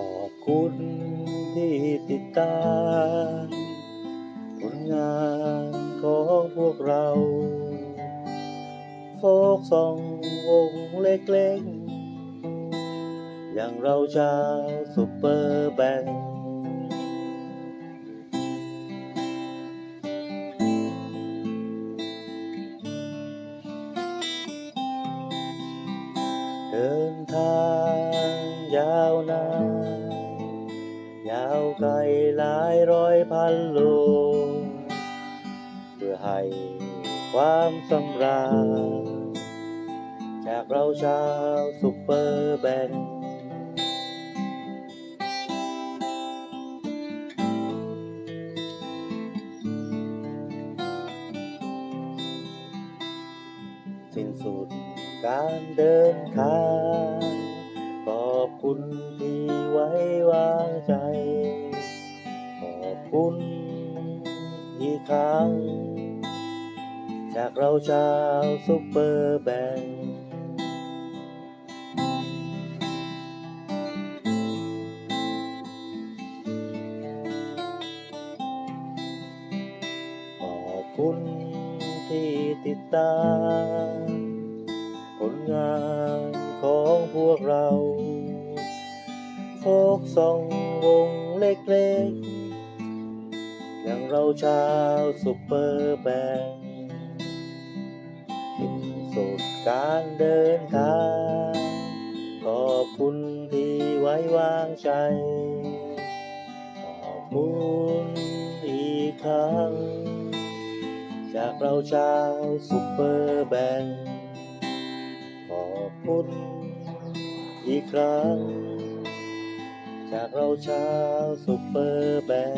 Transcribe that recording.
อบคุณที่ติดตามผลงานของพวกเรา โฟกซองวงเล็กๆ อย่างเราชาวซุปเปอร์แบงค์เดินทาง ยาวนานยาวไกลหลายร้อยพันโลเพื่อให้ความสำราญจากเราชาวซุปเปอร์แบงค์สิ้นสุดการเดินทาง คุณที่ไว้วางใจ ขอบคุณอีกครั้ง จากเราชาวซุปเปอร์แบงค์ขอบคุณที่ติดตาม กซองวงเล็กๆ อย่างเราชาวซุปเปอร์แบงค์สิ้นสุดการเดินทาง ขอบคุณที่ไว้วางใจ ขอบคุณอีกครั้ง จากเราชาวซุปเปอร์แบงค์ขอบคุณอีกครั้ง จากเราชาวซุปเปอร์แบง